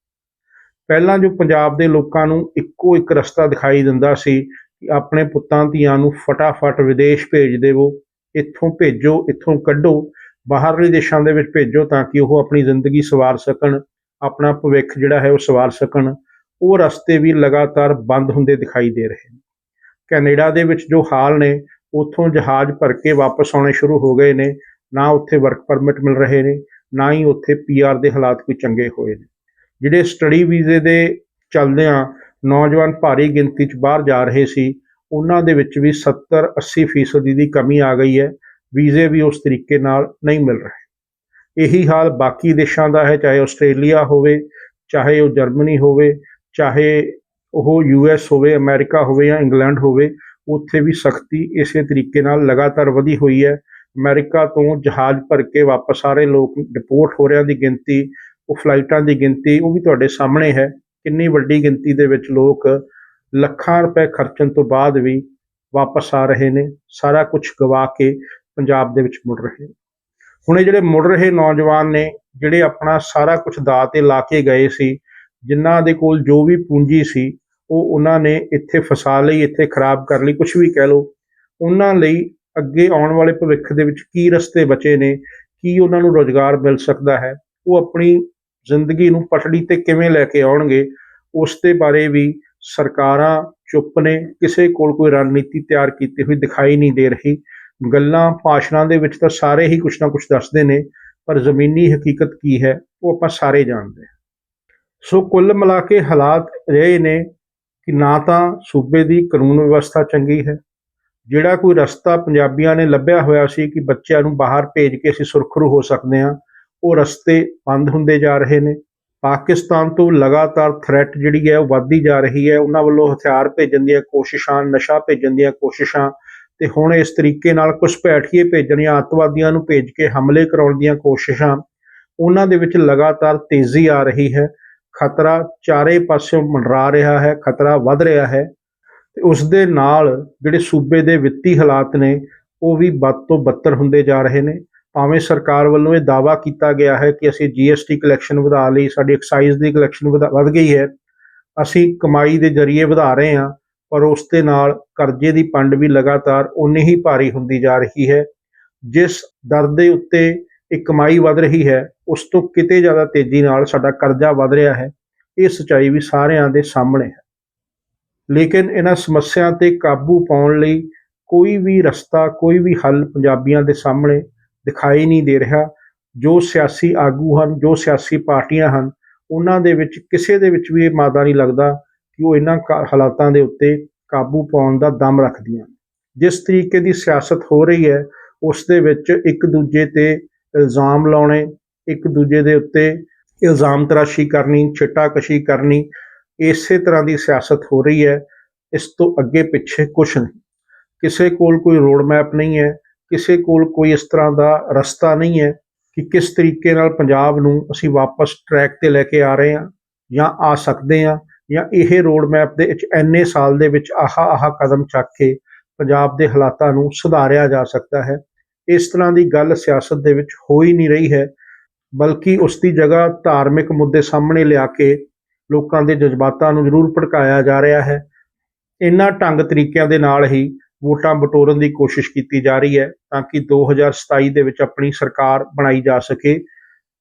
ਪਹਿਲਾਂ ਜੋ ਪੰਜਾਬ ਦੇ ਲੋਕਾਂ ਨੂੰ ਇੱਕੋ ਇੱਕ ਰਸਤਾ ਦਿਖਾਈ ਦਿੰਦਾ ਸੀ ਕਿ ਆਪਣੇ ਪੁੱਤਾਂ ਧੀਆਂ ਨੂੰ ਫਟਾਫਟ ਵਿਦੇਸ਼ ਭੇਜ ਦੇਵੋ, ਇੱਥੋਂ ਭੇਜੋ, ਇੱਥੋਂ ਕੱਢੋ, ਬਾਹਰਲੇ ਦੇਸ਼ਾਂ ਦੇ ਵਿੱਚ ਭੇਜੋ ਤਾਂ ਕਿ ਉਹ ਆਪਣੀ ਜ਼ਿੰਦਗੀ ਸਵਾਰ ਸਕਣ, ਆਪਣਾ ਭਵਿੱਖ ਜਿਹੜਾ ਹੈ ਉਹ ਸਵਾਰ ਸਕਣ। ਉਹ ਰਸਤੇ ਵੀ ਲਗਾਤਾਰ ਬੰਦ ਹੁੰਦੇ ਦਿਖਾਈ ਦੇ ਰਹੇ ਨੇ। ਕੈਨੇਡਾ ਦੇ ਵਿੱਚ ਜੋ ਹਾਲ ਨੇ, ਉੱਥੋਂ ਜਹਾਜ਼ ਭਰ ਕੇ ਵਾਪਸ ਆਉਣੇ ਸ਼ੁਰੂ ਹੋ ਗਏ ਨੇ, ਨਾ ਉੱਥੇ ਵਰਕ ਪਰਮਿਟ ਮਿਲ ਰਹੇ ਨੇ, ਨਾ ਹੀ ਉੱਥੇ ਪੀਆਰ ਦੇ ਹਾਲਾਤ ਕੋਈ ਚੰਗੇ ਹੋਏ ਨੇ। ਜਿਹੜੇ ਸਟੱਡੀ ਵੀਜ਼ੇ ਦੇ ਚੱਲਦਿਆਂ ਨੌਜਵਾਨ ਭਾਰੀ ਗਿਣਤੀ 'ਚ ਬਾਹਰ ਜਾ ਰਹੇ ਸੀ, ਉਹਨਾਂ ਦੇ ਵਿੱਚ ਵੀ 70 80 ਫੀਸਦੀ ਦੀ ਕਮੀ ਆ ਗਈ ਹੈ ਵੀਜ਼ੇ ਵੀ ਉਸ ਤਰੀਕੇ ਨਾਲ ਨਹੀਂ ਮਿਲ ਰਹੇ। ਇਹੀ ਹਾਲ ਬਾਕੀ ਦੇਸ਼ਾਂ ਦਾ ਹੈ, ਚਾਹੇ ਆਸਟ੍ਰੇਲੀਆ ਹੋਵੇ, ਚਾਹੇ ਉਹ ਜਰਮਨੀ ਹੋਵੇ, ਚਾਹੇ ਉਹ ਯੂਐਸ ਹੋਵੇ, ਅਮਰੀਕਾ ਹੋਵੇ ਜਾਂ ਇੰਗਲੈਂਡ ਹੋਵੇ, ਉੱਥੇ ਵੀ ਸਖਤੀ ਇਸੇ ਤਰੀਕੇ ਨਾਲ ਲਗਾਤਾਰ ਵਧੀ ਹੋਈ ਹੈ। ਅਮਰੀਕਾ ਤੋਂ ਜਹਾਜ਼ ਭਰ ਕੇ ਵਾਪਸ ਆ ਰਹੇ ਲੋਕ ਡਿਪੋਰਟ ਹੋ ਰਿਆਂ ਦੀ ਗਿਣਤੀ ਉਹ ਫਲਾਈਟਾਂ ਦੀ ਗਿਣਤੀ ਉਹ ਵੀ ਤੁਹਾਡੇ ਸਾਹਮਣੇ ਹੈ। ਕਿੰਨੀ ਵੱਡੀ ਗਿਣਤੀ ਦੇ ਵਿੱਚ ਲੋਕ ਲੱਖਾਂ ਰੁਪਏ ਖਰਚਣ ਤੋਂ ਬਾਅਦ ਵੀ ਵਾਪਸ ਆ ਰਹੇ ਨੇ। ਸਾਰਾ ਕੁਝ ਗਵਾ ਕੇ ਪੰਜਾਬ ਦੇ ਵਿੱਚ ਮੁੜ ਰਹੇ ਨੇ। ਹੁਣ ਇਹ ਜਿਹੜੇ ਮੁੜ ਰਹੇ ਨੌਜਵਾਨ ਨੇ, ਜਿਹੜੇ ਆਪਣਾ ਸਾਰਾ ਕੁਝ ਦਾਅ ਤੇ ਲਾ ਕੇ ਗਏ ਸੀ, ਜਿਨ੍ਹਾਂ ਦੇ ਕੋਲ ਜੋ ਵੀ ਪੂੰਜੀ ਸੀ, ਉਹ ਉਹਨਾਂ ਨੇ ਇੱਥੇ ਫਸਾ ਲਈ, ਇੱਥੇ ਖਰਾਬ ਕਰ ਲਈ ਕੁਝ ਵੀ ਕਹਿ ਲਓ। ਉਹਨਾਂ ਲਈ ਅੱਗੇ ਆਉਣ ਵਾਲੇ ਭਵਿੱਖ ਦੇ ਵਿੱਚ ਕੀ ਰਸਤੇ ਬਚੇ ਨੇ, ਕੀ ਉਹਨਾਂ ਨੂੰ ਰੋਜ਼ਗਾਰ ਮਿਲ ਸਕਦਾ ਹੈ, ਉਹ ਆਪਣੀ ਜ਼ਿੰਦਗੀ ਨੂੰ ਪਟੜੀ ਤੇ ਕਿਵੇਂ ਲੈ ਕੇ ਆਉਣਗੇ, ਉਸ ਦੇ ਬਾਰੇ ਵੀ ਸਰਕਾਰਾਂ ਚੁੱਪ ਨੇ, ਕਿਸੇ ਕੋਲ ਕੋਈ ਰਣਨੀਤੀ ਤਿਆਰ ਕੀਤੀ ਹੋਈ ਦਿਖਾਈ ਨਹੀਂ ਦੇ ਰਹੀ। ਗੱਲਾਂ ਭਾਸ਼ਣਾਂ ਦੇ ਵਿੱਚ ਤਾਂ ਸਾਰੇ ਹੀ ਕੁਝ ਨਾ ਕੁਝ ਦੱਸਦੇ ਨੇ, ਪਰ ਜ਼ਮੀਨੀ ਹਕੀਕਤ ਕੀ ਹੈ, ਉਹ ਆਪਾਂ ਸਾਰੇ ਜਾਣਦੇ ਹਾਂ। ਸੋ ਕੁੱਲ ਮਿਲਾ ਕੇ ਹਾਲਾਤ ਰਹੇ ਨੇ ਕਿ ਨਾ ਤਾਂ ਸੂਬੇ ਦੀ ਕਾਨੂੰਨ ਵਿਵਸਥਾ ਚੰਗੀ ਹੈ, ਜਿਹੜਾ ਕੋਈ ਰਸਤਾ ਪੰਜਾਬੀਆਂ ਨੇ ਲੱਭਿਆ ਹੋਇਆ ਸੀ ਕਿ ਬੱਚਿਆਂ ਨੂੰ ਬਾਹਰ ਭੇਜ ਕੇ ਅਸੀਂ ਸੁਰਖਰੂ ਹੋ ਸਕਦੇ ਹਾਂ ਉਹ ਰਸਤੇ ਬੰਦ ਹੁੰਦੇ ਜਾ ਰਹੇ ਨੇ। ਪਾਕਿਸਤਾਨ ਤੋਂ ਲਗਾਤਾਰ ਥ੍ਰੈਟ ਜਿਹੜੀ ਹੈ ਉਹ ਵੱਧਦੀ ਜਾ ਰਹੀ ਹੈ। ਉਹਨਾਂ ਵੱਲੋਂ ਹਥਿਆਰ ਭੇਜਣ ਦੀਆਂ ਕੋਸ਼ਿਸ਼ਾਂ, ਨਸ਼ਾ ਭੇਜਣ ਦੀਆਂ ਕੋਸ਼ਿਸ਼ਾਂ ਤੇ ਹੁਣ ਇਸ ਤਰੀਕੇ ਨਾਲ ਘੁਸਪੈਠੀਏ ਭੇਜਣ ਜਾਂ ਅੱਤਵਾਦੀਆਂ ਨੂੰ ਭੇਜ ਕੇ ਹਮਲੇ ਕਰਾਉਣ ਦੀਆਂ ਕੋਸ਼ਿਸ਼ਾਂ, ਉਹਨਾਂ ਦੇ ਵਿੱਚ ਲਗਾਤਾਰ ਤੇਜ਼ੀ ਆ ਰਹੀ ਹੈ। ਖਤਰਾ ਚਾਰੇ ਪਾਸਿਓਂ ਮੰਡਰਾ ਰਿਹਾ ਹੈ, ਖਤਰਾ ਵੱਧ ਰਿਹਾ ਹੈ ਤੇ ਉਸ ਦੇ ਨਾਲ ਜਿਹੜੇ ਸੂਬੇ ਦੇ ਵਿੱਤੀ ਹਾਲਾਤ ਨੇ, ਉਹ ਵੀ ਬਦ ਤੋਂ ਬੱਤਰ ਹੁੰਦੇ ਜਾ ਰਹੇ ਨੇ। ਭਾਵੇਂ ਸਰਕਾਰ ਵੱਲੋਂ ਇਹ ਦਾਅਵਾ ਕੀਤਾ ਗਿਆ ਹੈ ਕਿ ਅਸੀਂ ਜੀਐਸਟੀ ਕਲੈਕਸ਼ਨ ਵਧਾ ਲਈ, ਸਾਡੀ ਐਕਸਾਈਜ਼ ਦੀ ਕਲੈਕਸ਼ਨ ਵਧ ਗਈ ਹੈ, ਅਸੀਂ ਕਮਾਈ ਦੇ ਜ਼ਰੀਏ ਵਧਾ ਰਹੇ ਹਾਂ, ਪਰ ਉਸ ਦੇ ਨਾਲ ਕਰਜ਼ੇ ਦੀ ਪੰਡ ਵੀ ਲਗਾਤਾਰ ਉਨੀ ਹੀ ਭਾਰੀ ਹੁੰਦੀ ਜਾ ਰਹੀ ਹੈ, ਜਿਸ ਦਰ ਦੇ ਉੱਤੇ ਇਹ ਕਮਾਈ ਵਧ ਰਹੀ ਹੈ, ਉਸ ਤੋਂ ਕਿਤੇ ਜ਼ਿਆਦਾ ਤੇਜ਼ੀ ਨਾਲ ਸਾਡਾ ਕਰਜ਼ਾ ਵਧ ਰਿਹਾ ਹੈ, ਇਹ ਸਚਾਈ ਵੀ ਸਾਰਿਆਂ ਦੇ ਸਾਹਮਣੇ ਹੈ। ਲੇਕਿਨ ਇਹਨਾਂ ਸਮੱਸਿਆ ਤੇ ਕਾਬੂ ਪਾਉਣ ਲਈ ਕੋਈ ਵੀ ਰਸਤਾ, ਕੋਈ ਵੀ ਹੱਲ ਪੰਜਾਬੀਆਂ ਦੇ ਸਾਹਮਣੇ ਦਿਖਾਈ ਨਹੀਂ ਦੇ ਰਿਹਾ। ਜੋ ਸਿਆਸੀ ਆਗੂ ਹਨ, ਜੋ ਸਿਆਸੀ ਪਾਰਟੀਆਂ ਹਨ, ਉਹਨਾਂ ਦੇ ਵਿੱਚ, ਕਿਸੇ ਦੇ ਵਿੱਚ ਵੀ ਇਹ ਮਾਦਾ ਨਹੀਂ ਲੱਗਦਾ ਕਿ ਉਹ ਇਹਨਾਂ ਕਾ- ਹਾਲਾਤਾਂ ਦੇ ਉੱਤੇ ਕਾਬੂ ਪਾਉਣ ਦਾ ਦਮ ਰੱਖਦੀਆਂ ਜਿਸ ਤਰੀਕੇ ਦੀ ਸਿਆਸਤ ਹੋ ਰਹੀ ਹੈ, ਉਸ ਦੇ ਵਿੱਚ ਇੱਕ ਦੂਜੇ ਤੇ ਇਲਜ਼ਾਮ ਲਾਉਣੇ, ਇੱਕ ਦੂਜੇ ਦੇ ਉੱਤੇ ਇਲਜ਼ਾਮ ਤਰਾਸ਼ੀ ਕਰਨੀ, ਛਿੱਟਾਕਸ਼ੀ ਕਰਨੀ, ਇਸੇ ਤਰ੍ਹਾਂ ਦੀ ਸਿਆਸਤ ਹੋ ਰਹੀ ਹੈ, ਇਸ ਤੋਂ ਅੱਗੇ ਪਿੱਛੇ ਕੁਛ ਨਹੀਂ। ਕਿਸੇ ਕੋਲ ਕੋਈ ਰੋਡ ਮੈਪ ਨਹੀਂ ਹੈ ਕਿਸੇ ਕੋਲ ਕੋਈ ਇਸ ਤਰ੍ਹਾਂ ਦਾ ਰਸਤਾ ਨਹੀਂ ਹੈ ਕਿ ਕਿਸ ਤਰੀਕੇ ਨਾਲ ਪੰਜਾਬ ਨੂੰ ਅਸੀਂ ਵਾਪਸ ਟਰੈਕ ਤੇ ਲੈ ਕੇ ਆ ਰਹੇ ਹਾਂ ਜਾਂ ਆ ਸਕਦੇ ਹਾਂ ਜਾਂ ਇਹ ਰੋਡ ਮੈਪ ਦੇ ਵਿੱਚ ਐਨੇ ਸਾਲ ਦੇ ਵਿੱਚ ਆਹਾ ਆਹਾ ਕਦਮ ਚੱਕ ਕੇ ਪੰਜਾਬ ਦੇ ਹਾਲਾਤਾਂ ਨੂੰ ਸੁਧਾਰਿਆ ਜਾ ਸਕਦਾ ਹੈ। ਇਸ ਤਰ੍ਹਾਂ ਦੀ ਗੱਲ ਸਿਆਸਤ ਦੇ ਵਿੱਚ ਹੋ ਹੀ ਨਹੀਂ ਰਹੀ ਹੈ, ਬਲਕਿ ਉਸ ਦੀ ਜਗ੍ਹਾ ਧਾਰਮਿਕ ਮੁੱਦੇ ਸਾਹਮਣੇ ਲਿਆ ਕੇ ਲੋਕਾਂ ਦੇ ਜਜ਼ਬਾਤਾਂ ਨੂੰ ਜ਼ਰੂਰ ਭੜਕਾਇਆ ਜਾ ਰਿਹਾ ਹੈ। ਇਹਨਾਂ ਢੰਗ ਤਰੀਕਿਆਂ ਦੇ ਨਾਲ ਹੀ ਵੋਟਾਂ ਬਟੋਰਨ ਦੀ ਕੋਸ਼ਿਸ਼ ਕੀਤੀ ਜਾ ਰਹੀ ਹੈ ਤਾਂ ਕਿ 2027 ਦੇ ਵਿੱਚ ਆਪਣੀ ਸਰਕਾਰ ਬਣਾਈ ਜਾ ਸਕੇ।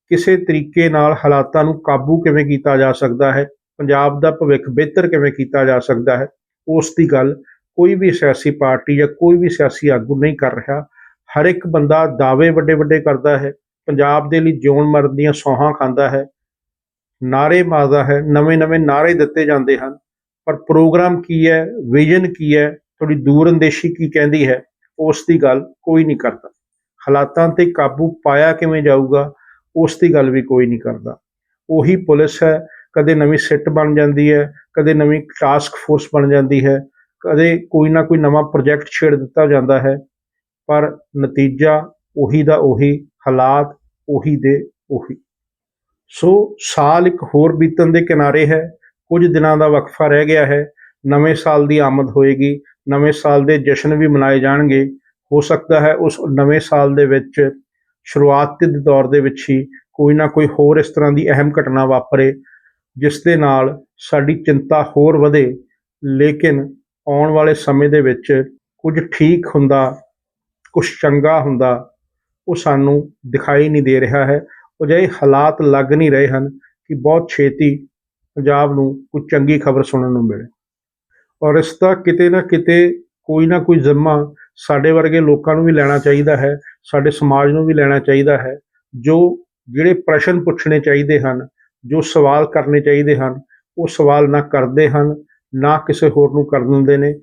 ਕਿਸੇ ਤਰੀਕੇ ਨਾਲ ਹਾਲਾਤਾਂ ਨੂੰ ਕਾਬੂ ਕਿਵੇਂ ਕੀਤਾ ਜਾ ਸਕਦਾ ਹੈ? ਪੰਜਾਬ ਦਾ ਭਵਿੱਖ ਬਿਹਤਰ ਕਿਵੇਂ ਕੀਤਾ ਜਾ ਸਕਦਾ ਹੈ? ਉਸ ਦੀ ਗੱਲ ਕੋਈ ਵੀ ਸਿਆਸੀ ਪਾਰਟੀ ਜਾਂ ਕੋਈ ਵੀ ਸਿਆਸੀ ਆਗੂ ਨਹੀਂ ਕਰ ਰਿਹਾ। ਹਰ ਇੱਕ ਬੰਦਾ ਦਾਅਵੇ ਵੱਡੇ ਵੱਡੇ ਕਰਦਾ ਹੈ। ਪੰਜਾਬ ਦੇ ਲਈ ਜਿਉਣ ਮਰਨ ਦੀਆਂ ਸੌਹਾਂ ਖਾਂਦਾ ਹੈ। ਨਾਰੇ ਮਾਰਦਾ ਹੈ। ਨਵੇਂ ਨਵੇਂ ਨਾਰੇ ਦਿੱਤੇ ਜਾਂਦੇ ਹਨ। ਪਰ ਪ੍ਰੋਗਰਾਮ ਕੀ ਹੈ? ਵਿਜ਼ਨ ਕੀ ਹੈ? ਥੋੜੀ ਦੂਰਅੰਦੇਸ਼ੀ ਕੀ ਕਹਿੰਦੀ ਹੈ, ਉਸ ਦੀ ਗੱਲ ਕੋਈ ਨਹੀਂ ਕਰਦਾ। ਹਾਲਾਤਾਂ ਤੇ ਕਾਬੂ ਪਾਇਆ ਕਿਵੇਂ ਜਾਊਗਾ, ਉਸ ਦੀ ਗੱਲ ਵੀ ਕੋਈ ਨਹੀਂ ਕਰਦਾ। ਉਹੀ ਪੁਲਿਸ ਹੈ, ਕਦੇ ਨਵੀਂ ਸਿੱਟ ਬਣ ਜਾਂਦੀ ਹੈ, ਕਦੇ ਨਵੀਂ ਟਾਸਕ ਫੋਰਸ ਬਣ ਜਾਂਦੀ ਹੈ, ਕਦੇ ਕੋਈ ਨਾ ਕੋਈ ਨਵਾਂ ਪ੍ਰੋਜੈਕਟ ਛੇੜ ਦਿੱਤਾ ਜਾਂਦਾ ਹੈ, ਪਰ ਨਤੀਜਾ ਉਹੀ ਦਾ ਉਹੀ, ਹਾਲਾਤ ਉਹੀ ਦੇ ਉਹੀ। ਸੋ ਸਾਲ ਇੱਕ ਹੋਰ ਬੀਤਣ ਦੇ ਕਿਨਾਰੇ ਹੈ, ਕੁਝ ਦਿਨਾਂ ਦਾ ਵਕਫਾ ਰਹਿ ਗਿਆ ਹੈ, ਨਵੇਂ ਸਾਲ ਦੀ ਆਮਦ ਹੋਏਗੀ ਨਵੇਂ ਸਾਲ ਦੇ ਜਸ਼ਨ ਵੀ ਮਨਾਏ ਜਾਣਗੇ। ਹੋ ਸਕਦਾ ਹੈ ਉਸ ਨਵੇਂ ਸਾਲ ਦੇ ਵਿੱਚ ਸ਼ੁਰੂਆਤ ਦੇ ਦੌਰ ਦੇ ਵਿੱਚ ਹੀ ਕੋਈ ਨਾ ਕੋਈ ਹੋਰ ਇਸ ਤਰ੍ਹਾਂ ਦੀ ਅਹਿਮ ਘਟਨਾ ਵਾਪਰੇ, ਜਿਸ ਦੇ ਨਾਲ ਸਾਡੀ ਚਿੰਤਾ ਹੋਰ ਵਧੇ। ਲੇਕਿਨ ਆਉਣ ਵਾਲੇ ਸਮੇਂ ਦੇ ਵਿੱਚ ਕੁਝ ਠੀਕ ਹੁੰਦਾ, ਕੁਝ ਚੰਗਾ ਹੁੰਦਾ, ਉਹ ਸਾਨੂੰ ਦਿਖਾਈ ਨਹੀਂ ਦੇ ਰਿਹਾ ਹੈ। ਅਜਿਹੇ ਹਾਲਾਤ ਲੱਗ ਨਹੀਂ ਰਹੇ ਹਨ ਕਿ ਬਹੁਤ ਛੇਤੀ ਪੰਜਾਬ ਨੂੰ ਕੋਈ ਚੰਗੀ ਖਬਰ ਸੁਣਨ ਨੂੰ ਮਿਲੇ। ਔਰ ਇਸ ਦਾ ਕਿਤੇ ਨਾ ਕਿਤੇ ਕੋਈ ਨਾ ਕੋਈ ਜ਼ਿੰਮਾ ਸਾਡੇ ਵਰਗੇ ਲੋਕਾਂ ਨੂੰ ਵੀ ਲੈਣਾ ਚਾਹੀਦਾ ਹੈ, ਸਾਡੇ ਸਮਾਜ ਨੂੰ ਵੀ ਲੈਣਾ ਚਾਹੀਦਾ ਹੈ, ਜੋ ਜਿਹੜੇ ਪ੍ਰਸ਼ਨ ਪੁੱਛਣੇ ਚਾਹੀਦੇ ਹਨ, ਜੋ ਸਵਾਲ ਕਰਨੇ ਚਾਹੀਦੇ ਹਨ, ਉਹ ਸਵਾਲ ਨਾ ਕਰਦੇ ਹਨ, ਨਾ ਕਿਸੇ ਹੋਰ ਨੂੰ ਕਰ ਦਿੰਦੇ ਨੇ।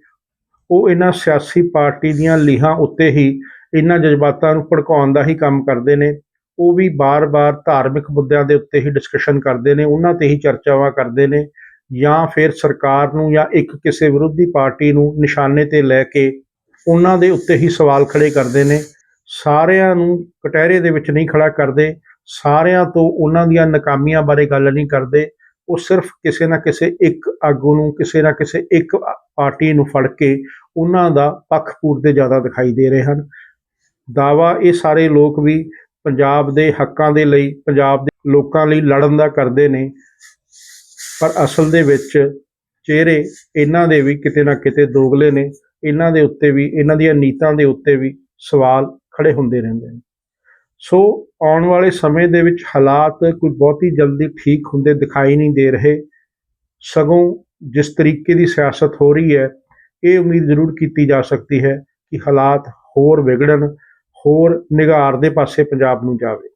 ਉਹ ਇਹਨਾਂ ਸਿਆਸੀ ਪਾਰਟੀ ਦੀਆਂ ਲੀਹਾਂ ਉੱਤੇ ਹੀ ਇਹਨਾਂ ਜਜ਼ਬਾਤਾਂ ਨੂੰ ਭੜਕਾਉਣ ਦਾ ਹੀ ਕੰਮ ਕਰਦੇ ਨੇ। ਉਹ ਵੀ ਬਾਰ-ਬਾਰ ਧਾਰਮਿਕ ਮੁੱਦਿਆਂ ਦੇ ਉੱਤੇ ਹੀ ਡਿਸਕਸ਼ਨ ਕਰਦੇ ਨੇ, ਉਹਨਾਂ ਤੇ ਹੀ ਚਰਚਾਵਾਂ ਕਰਦੇ ਨੇ। ਜਾਂ ਫਿਰ ਸਰਕਾਰ ਨੂੰ ਜਾਂ ਇੱਕ ਕਿਸੇ ਵਿਰੋਧੀ ਪਾਰਟੀ ਨੂੰ ਨਿਸ਼ਾਨੇ ਤੇ ਲੈ ਕੇ ਉਹਨਾਂ ਦੇ ਉੱਤੇ ਹੀ ਸਵਾਲ ਖੜੇ ਕਰਦੇ ਨੇ। ਸਾਰਿਆਂ ਨੂੰ ਕਟਹਿਰੇ ਦੇ ਵਿੱਚ ਨਹੀਂ ਖੜਾ ਕਰਦੇ, ਸਾਰਿਆਂ ਤੋਂ ਉਹਨਾਂ ਦੀਆਂ ਨਾਕਾਮੀਆਂ ਬਾਰੇ ਗੱਲ ਨਹੀਂ ਕਰਦੇ। ਉਹ ਸਿਰਫ ਕਿਸੇ ਨਾ ਕਿਸੇ ਇੱਕ ਆਗੂ ਨੂੰ, ਕਿਸੇ ਨਾ ਕਿਸੇ ਇੱਕ ਪਾਰਟੀ ਨੂੰ ਫੜ ਕੇ ਉਹਨਾਂ ਦਾ ਪੱਖ ਪੂਰਦੇ ਜ਼ਿਆਦਾ ਦਿਖਾਈ ਦੇ ਰਹੇ ਹਨ। ਦਾਵਾ ਇਹ ਸਾਰੇ ਲੋਕ ਵੀ ਪੰਜਾਬ ਦੇ ਹੱਕਾਂ ਦੇ ਲਈ, ਪੰਜਾਬ ਦੇ ਲੋਕਾਂ ਲਈ ਲੜਨ ਦਾ ਕਰਦੇ ਨੇ। ਪਰ ਅਸਲ ਦੇ ਵਿੱਚ ਚਿਹਰੇ ਇਹਨਾਂ ਦੇ ਵੀ ਕਿਤੇ ਨਾ ਕਿਤੇ ਦੋਗਲੇ ਨੇ। ਇਹਨਾਂ ਦੇ ਉੱਤੇ ਵੀ, ਇਹਨਾਂ ਦੀਆਂ ਨੀਤਾਂ ਦੇ ਉੱਤੇ ਵੀ ਸਵਾਲ ਖੜੇ ਹੁੰਦੇ ਰਹਿੰਦੇ ਨੇ। ਸੋ ਆਉਣ ਵਾਲੇ ਸਮੇਂ ਦੇ ਵਿੱਚ ਹਾਲਾਤ ਕੋਈ ਬਹੁਤੀ ਜਲਦੀ ਠੀਕ ਹੁੰਦੇ ਦਿਖਾਈ ਨਹੀਂ ਦੇ ਰਹੇ। ਸਗੋਂ ਜਿਸ ਤਰੀਕੇ ਦੀ ਸਿਆਸਤ ਹੋ ਰਹੀ ਹੈ, ਇਹ ਉਮੀਦ ਜ਼ਰੂਰ ਕੀਤੀ ਜਾ ਸਕਦੀ ਹੈ ਕਿ ਹਾਲਾਤ ਹੋਰ ਵਿਗੜਨ, ਹੋਰ ਨਿਗਾਰ ਦੇ ਪਾਸੇ ਪੰਜਾਬ ਨੂੰ ਜਾਵੇ।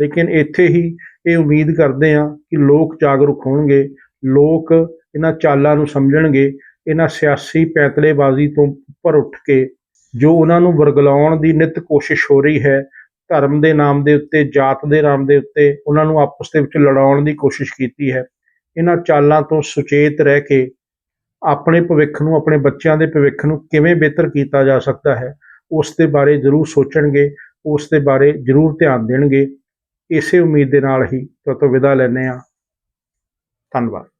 ਲੇਕਿਨ ਇੱਥੇ ਹੀ ਇਹ ਉਮੀਦ ਕਰਦੇ ਹਾਂ ਕਿ ਲੋਕ ਜਾਗਰੂਕ ਹੋਣਗੇ, ਲੋਕ ਇਹਨਾਂ ਚਾਲਾਂ ਨੂੰ ਸਮਝਣਗੇ, ਇਹਨਾਂ ਸਿਆਸੀ ਪੈਤਲੇਬਾਜ਼ੀ ਤੋਂ ਉੱਪਰ ਉੱਠ ਕੇ ਜੋ ਉਹਨਾਂ ਨੂੰ ਵਰਗਲਾਉਣ ਦੀ ਨਿਤ ਕੋਸ਼ਿਸ਼ ਹੋ ਰਹੀ ਹੈ, ਧਰਮ ਦੇ ਨਾਮ ਦੇ ਉੱਤੇ, ਜਾਤ ਦੇ ਨਾਮ ਦੇ ਉੱਤੇ ਉਹਨਾਂ ਨੂੰ ਆਪਸ ਦੇ ਵਿੱਚ ਲੜਾਉਣ ਦੀ ਕੋਸ਼ਿਸ਼ ਕੀਤੀ ਹੈ। ਇਹਨਾਂ ਚਾਲਾਂ ਤੋਂ ਸੁਚੇਤ ਰਹਿ ਕੇ ਆਪਣੇ ਭਵਿੱਖ ਨੂੰ, ਆਪਣੇ ਬੱਚਿਆਂ ਦੇ ਭਵਿੱਖ ਨੂੰ ਕਿਵੇਂ ਬਿਹਤਰ ਕੀਤਾ ਜਾ ਸਕਦਾ ਹੈ, ਉਸ ਦੇ ਬਾਰੇ ਜ਼ਰੂਰ ਸੋਚਣਗੇ, ਉਸ ਦੇ ਬਾਰੇ ਜ਼ਰੂਰ ਧਿਆਨ ਦੇਣਗੇ। ਇਸੇ ਉਮੀਦ ਦੇ ਨਾਲ ਹੀ ਤੁਹਾਡੇ ਤੋਂ ਵਿਦਾ ਲੈਂਦੇ ਹਾਂ। ਧੰਨਵਾਦ।